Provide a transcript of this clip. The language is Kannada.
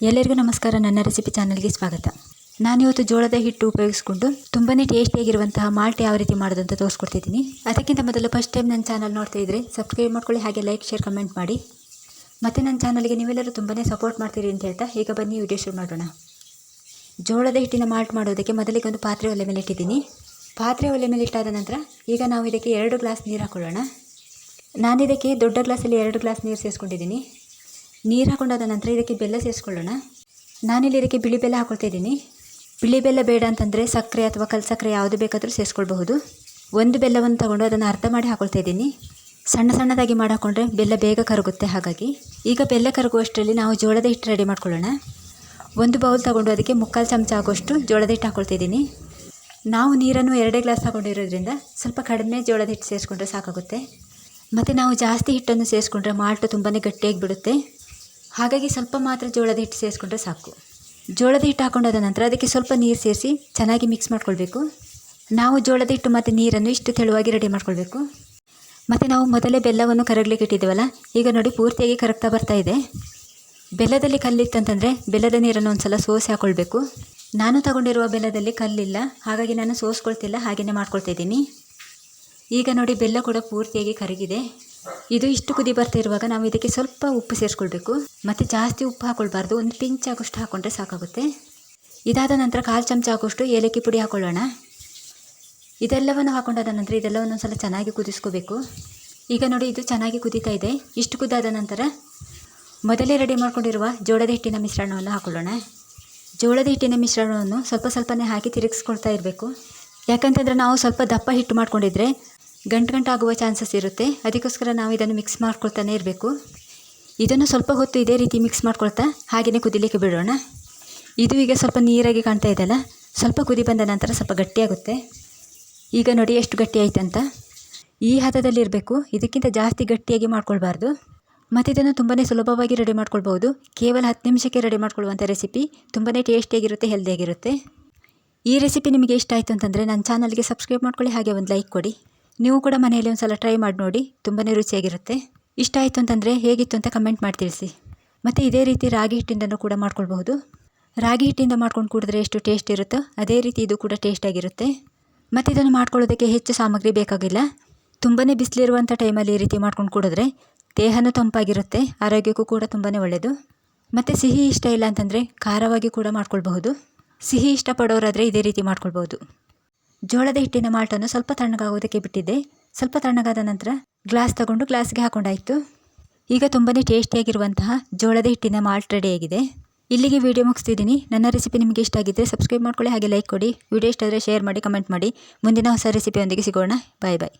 ಎಲ್ಲರಿಗೂ ನಮಸ್ಕಾರ. ನನ್ನ ರೆಸಿಪಿ ಚಾನಲ್ಗೆ ಸ್ವಾಗತ. ನಾನಿವತ್ತು ಜೋಳದ ಹಿಟ್ಟು ಉಪಯೋಗಿಸ್ಕೊಂಡು ತುಂಬಾ ಟೇಸ್ಟಿಯಾಗಿರುವಂತಹ ಮಾಲ್ಟ್ ಯಾವ ರೀತಿ ಮಾಡೋದು ಅಂತ ತೋರಿಸ್ಕೊಡ್ತಿದ್ದೀನಿ. ಅದಕ್ಕಿಂತ ಮೊದಲು ಫಸ್ಟ್ ಟೈಮ್ ನನ್ನ ಚಾನಲ್ ನೋಡ್ತಾ ಇದ್ದರೆ ಸಬ್ಸ್ಕ್ರೈಬ್ ಮಾಡ್ಕೊಳ್ಳಿ, ಹಾಗೆ ಲೈಕ್ ಶೇರ್ ಕಮೆಂಟ್ ಮಾಡಿ. ಮತ್ತು ನನ್ನ ಚಾನಲ್ಗೆ ನೀವೆಲ್ಲರೂ ತುಂಬಾ ಸಪೋರ್ಟ್ ಮಾಡ್ತೀರಿ ಅಂತ ಹೇಳ್ತಾ ಈಗ ಬನ್ನಿ ವಿಡಿಯೋ ಶುರು ಮಾಡೋಣ. ಜೋಳದ ಹಿಟ್ಟಿನ ಮಾಲ್ಟ್ ಮಾಡೋದಕ್ಕೆ ಮೊದಲಿಗೆ ಒಂದು ಪಾತ್ರೆ ಒಲೆ ಮೇಲೆ ಇಟ್ಟಿದ್ದೀನಿ. ಪಾತ್ರೆ ಒಲೆ ಮೇಲೆ ಇಟ್ಟಾದ ನಂತರ ಈಗ ನಾವು ಇದಕ್ಕೆ ಎರಡು ಗ್ಲಾಸ್ ನೀರು ಹಾಕೊಳ್ಳೋಣ. ನಾನಿದಕ್ಕೆ ದೊಡ್ಡ ಗ್ಲಾಸಲ್ಲಿ ಎರಡು ಗ್ಲಾಸ್ ನೀರು ಸೇರಿಸ್ಕೊಂಡಿದ್ದೀನಿ. ನೀರು ಹಾಕೊಂಡಾದ ನಂತರ ಇದಕ್ಕೆ ಬೆಲ್ಲ ಸೇರಿಸ್ಕೊಳ್ಳೋಣ. ನಾನಿಲ್ಲಿ ಇದಕ್ಕೆ ಬಿಳಿ ಬೆಲ್ಲ ಹಾಕೊಳ್ತಾ ಇದ್ದೀನಿ. ಬಿಳಿ ಬೆಲ್ಲ ಬೇಡ ಅಂತಂದರೆ ಸಕ್ಕರೆ ಅಥವಾ ಕಲ್ ಸಕ್ಕರೆ ಯಾವುದು ಬೇಕಾದರೂ ಸೇರಿಸ್ಕೊಳ್ಬಹುದು. ಒಂದು ಬೆಲ್ಲವನ್ನು ತಗೊಂಡು ಅದನ್ನು ಅರ್ಧ ಮಾಡಿ ಹಾಕೊಳ್ತಾ ಇದ್ದೀನಿ. ಸಣ್ಣ ಸಣ್ಣದಾಗಿ ಮಾಡಿ ಹಾಕೊಂಡ್ರೆ ಬೆಲ್ಲ ಬೇಗ ಕರಗುತ್ತೆ ಹಾಗಾಗಿ. ಈಗ ಬೆಲ್ಲ ಕರಗುವಷ್ಟರಲ್ಲಿ ನಾವು ಜೋಳದ ಹಿಟ್ಟು ರೆಡಿ ಮಾಡ್ಕೊಳ್ಳೋಣ. ಒಂದು ಬೌಲ್ ತಗೊಂಡು ಅದಕ್ಕೆ ಮುಕ್ಕಾಲು ಚಮಚ ಆಗುವಷ್ಟು ಜೋಳದ ಹಿಟ್ಟು ಹಾಕೊಳ್ತಾ ಇದ್ದೀನಿ. ನಾವು ನೀರನ್ನು ಎರಡೇ ಗ್ಲಾಸ್ ತಗೊಂಡಿರೋದ್ರಿಂದ ಸ್ವಲ್ಪ ಕಡಿಮೆ ಜೋಳದ ಹಿಟ್ಟು ಸೇರಿಸ್ಕೊಂಡ್ರೆ ಸಾಕಾಗುತ್ತೆ. ಮತ್ತು ನಾವು ಜಾಸ್ತಿ ಹಿಟ್ಟನ್ನು ಸೇರಿಸ್ಕೊಂಡ್ರೆ ಮಾಲ್ಟು ತುಂಬಾ ಗಟ್ಟಿಯಾಗಿ ಬಿಡುತ್ತೆ. ಹಾಗಾಗಿ ಸ್ವಲ್ಪ ಮಾತ್ರ ಜೋಳದ ಹಿಟ್ಟು ಸೇರಿಸ್ಕೊಂಡ್ರೆ ಸಾಕು. ಜೋಳದ ಹಿಟ್ಟು ಹಾಕೊಂಡಾದ ನಂತರ ಅದಕ್ಕೆ ಸ್ವಲ್ಪ ನೀರು ಸೇರಿಸಿ ಚೆನ್ನಾಗಿ ಮಿಕ್ಸ್ ಮಾಡ್ಕೊಳ್ಬೇಕು. ನಾವು ಜೋಳದ ಹಿಟ್ಟು ಮತ್ತು ನೀರನ್ನು ಇಷ್ಟು ತೆಳುವಾಗಿ ರೆಡಿ ಮಾಡ್ಕೊಳ್ಬೇಕು. ಮತ್ತು ನಾವು ಮೊದಲೇ ಬೆಲ್ಲವನ್ನು ಕರಗಲಿಕ್ಕೆ ಇಟ್ಟಿದ್ದೇವಲ್ಲ, ಈಗ ನೋಡಿ ಪೂರ್ತಿಯಾಗಿ ಕರಗ್ತಾ ಬರ್ತಾ ಇದೆ. ಬೆಲ್ಲದಲ್ಲಿ ಕಲ್ಲಿತ್ತಂತಂದರೆ ಬೆಲ್ಲದ ನೀರನ್ನು ಒಂದು ಸಲ ಸೋಸಿ ಹಾಕ್ಕೊಳ್ಬೇಕು ನಾನು ತಗೊಂಡಿರುವ ಬೆಲ್ಲದಲ್ಲಿ ಕಲ್ಲಿಲ್ಲ, ಹಾಗಾಗಿ ನಾನು ಸೋಸ್ಕೊಳ್ತಿಲ್ಲ ಹಾಗೆಯೇ ಮಾಡ್ಕೊಳ್ತಾ ಇದ್ದೀನಿ. ಈಗ ನೋಡಿ ಬೆಲ್ಲ ಕೂಡ ಪೂರ್ತಿಯಾಗಿ ಕರಗಿದೆ. ಇದು ಇಷ್ಟು ಕುದಿ ಬರ್ತಾ ಇರುವಾಗ ನಾವು ಇದಕ್ಕೆ ಸ್ವಲ್ಪ ಉಪ್ಪು ಸೇರಿಸ್ಕೊಳ್ಬೇಕು. ಮತ್ತು ಜಾಸ್ತಿ ಉಪ್ಪು ಹಾಕ್ಕೊಳ್ಬಾರ್ದು ಒಂದು ಪಿಂಚ್ ಆಗೋಷ್ಟು ಹಾಕ್ಕೊಂಡ್ರೆ ಸಾಕಾಗುತ್ತೆ. ಇದಾದ ನಂತರ ಕಾಲು ಚಮಚ ಆಗೋಷ್ಟು ಏಲಕ್ಕಿ ಪುಡಿ ಹಾಕೊಳ್ಳೋಣ. ಇದೆಲ್ಲವನ್ನು ಹಾಕ್ಕೊಂಡಾದ ನಂತರ ಇದೆಲ್ಲವನ್ನು ಸಲ ಚೆನ್ನಾಗಿ ಕುದಿಸ್ಕೋಬೇಕು. ಈಗ ನೋಡಿ ಇದು ಚೆನ್ನಾಗಿ ಕುದೀತಾ ಇದೆ. ಇಷ್ಟು ಕುದ್ದಾದ ನಂತರ ಮೊದಲೇ ರೆಡಿ ಮಾಡ್ಕೊಂಡಿರುವ ಜೋಳದ ಹಿಟ್ಟಿನ ಮಿಶ್ರಣವನ್ನು ಹಾಕೊಳ್ಳೋಣ. ಜೋಳದ ಹಿಟ್ಟಿನ ಮಿಶ್ರಣವನ್ನು ಸ್ವಲ್ಪ ಸ್ವಲ್ಪನೇ ಹಾಕಿ ತಿರುಗಿಸ್ಕೊಳ್ತಾ ಇರಬೇಕು. ಯಾಕಂತಂದರೆ ನಾವು ಸ್ವಲ್ಪ ದಪ್ಪ ಹಿಟ್ಟು ಮಾಡ್ಕೊಂಡಿದ್ರೆ ಗಂಟು ಗಂಟಾಗುವ ಚಾನ್ಸಸ್ ಇರುತ್ತೆ. ಅದಕ್ಕೋಸ್ಕರ ನಾವು ಇದನ್ನು ಮಿಕ್ಸ್ ಮಾಡ್ಕೊಳ್ತಾನೆ ಇರಬೇಕು. ಇದನ್ನು ಸ್ವಲ್ಪ ಹೊತ್ತು ಇದೇ ರೀತಿ ಮಿಕ್ಸ್ ಮಾಡ್ಕೊಳ್ತಾ ಹಾಗೆಯೇ ಕುದಿಲಿಕ್ಕೆ ಬಿಡೋಣ. ಇದು ಈಗ ಸ್ವಲ್ಪ ನೀರಾಗಿ ಕಾಣ್ತಾ ಇದೆಯಲ್ಲ, ಸ್ವಲ್ಪ ಕುದಿ ಬಂದ ನಂತರ ಸ್ವಲ್ಪ ಗಟ್ಟಿಯಾಗುತ್ತೆ. ಈಗ ನೋಡಿ ಎಷ್ಟು ಗಟ್ಟಿ ಆಯ್ತು ಅಂತ ಈ ಹದದಲ್ಲಿರಬೇಕು ಇದಕ್ಕಿಂತ ಜಾಸ್ತಿ ಗಟ್ಟಿಯಾಗಿ ಮಾಡ್ಕೊಳ್ಬಾರ್ದು. ಮತ್ತು ಇದನ್ನು ತುಂಬಾ ಸುಲಭವಾಗಿ ರೆಡಿ ಮಾಡ್ಕೊಳ್ಬೋದು ಕೇವಲ ಹತ್ತು ನಿಮಿಷಕ್ಕೆ ರೆಡಿ ಮಾಡ್ಕೊಳ್ಳುವಂಥ ರೆಸಿಪಿ ತುಂಬಾ ಟೇಸ್ಟಿಯಾಗಿರುತ್ತೆ ಹೆಲ್ದಿಯಾಗಿರುತ್ತೆ ಈ ರೆಸಿಪಿ ನಿಮಗೆ ಇಷ್ಟ ಆಯಿತು ಅಂತಂದರೆ ನನ್ನ ಚಾನಲ್ಗೆ ಸಬ್ಸ್ಕ್ರೈಬ್ ಮಾಡ್ಕೊಳ್ಳಿ, ಹಾಗೆ ಒಂದು ಲೈಕ್ ಕೊಡಿ. ನೀವು ಕೂಡ ಮನೆಯಲ್ಲಿ ಒಂದು ಸಲ ಟ್ರೈ ಮಾಡಿ ನೋಡಿ ತುಂಬಾ ರುಚಿಯಾಗಿರುತ್ತೆ. ಇಷ್ಟ ಆಯಿತು ಅಂತಂದರೆ ಹೇಗಿತ್ತು ಅಂತ ಕಮೆಂಟ್ ಮಾಡಿ ತಿಳಿಸಿ. ಮತ್ತು ಇದೇ ರೀತಿ ರಾಗಿ ಹಿಟ್ಟಿಂದನೂ ಕೂಡ ಮಾಡ್ಕೊಳ್ಬಹುದು. ರಾಗಿ ಹಿಟ್ಟಿಂದ ಮಾಡ್ಕೊಂಡು ಕುಡಿದ್ರೆ ಎಷ್ಟು ಟೇಸ್ಟ್ ಇರುತ್ತೋ, ಅದೇ ರೀತಿ ಇದು ಕೂಡ ಟೇಸ್ಟಾಗಿರುತ್ತೆ ಮತ್ತು ಇದನ್ನು ಮಾಡ್ಕೊಳ್ಳೋದಕ್ಕೆ ಹೆಚ್ಚು ಸಾಮಗ್ರಿ ಬೇಕಾಗಿಲ್ಲ. ತುಂಬಾ ಬಿಸಿಲಿರುವಂಥ ಟೈಮಲ್ಲಿ ಈ ರೀತಿ ಮಾಡ್ಕೊಂಡು ಕುಡಿದ್ರೆ ದೇಹನೂ ತಂಪಾಗಿರುತ್ತೆ, ಆರೋಗ್ಯಕ್ಕೂ ಕೂಡ ತುಂಬಾ ಒಳ್ಳೆಯದು ಮತ್ತು ಸಿಹಿ ಇಷ್ಟ ಇಲ್ಲ ಅಂತಂದರೆ ಖಾರವಾಗಿ ಕೂಡ ಮಾಡ್ಕೊಳ್ಬಹುದು. ಸಿಹಿ ಇಷ್ಟಪಡೋರಾದರೆ ಇದೇ ರೀತಿ ಮಾಡ್ಕೊಳ್ಬೋದು ಜೋಳದ ಹಿಟ್ಟಿನ ಮಾಲ್ಟನ್ನು ಸ್ವಲ್ಪ ತಣ್ಣಗಾಗೋದಕ್ಕೆ ಬಿಟ್ಟಿದ್ದೆ. ಸ್ವಲ್ಪ ತಣ್ಣಗಾದ ನಂತರ ಗ್ಲಾಸ್ ತಗೊಂಡು ಗ್ಲಾಸ್ಗೆ ಹಾಕೊಂಡಾಯಿತು. ಈಗ ತುಂಬಾ ಟೇಸ್ಟಿಯಾಗಿರುವಂತಹ ಜೋಳದ ಹಿಟ್ಟಿನ ಮಾಲ್ಟ್ ರೆಡಿಯಾಗಿದೆ ಇಲ್ಲಿಗೆ ವಿಡಿಯೋ ಮುಗಿಸ್ತಿದ್ದೀನಿ. ನನ್ನ ರೆಸಿಪಿ ನಿಮಗೆ ಇಷ್ಟ ಆಗಿದ್ದರೆ ಸಬ್ಸ್ಕ್ರೈಬ್ ಮಾಡ್ಕೊಳ್ಳಿ, ಹಾಗೆ ಲೈಕ್ ಕೊಡಿ. ವಿಡಿಯೋ ಇಷ್ಟ ಆದರೆ ಶೇರ್ ಮಾಡಿ ಕಮೆಂಟ್ ಮಾಡಿ. ಮುಂದಿನ ಹೊಸ ರೆಸಿಪಿಯೊಂದಿಗೆ ಸಿಗೋಣ. ಬಾಯ್ ಬಾಯ್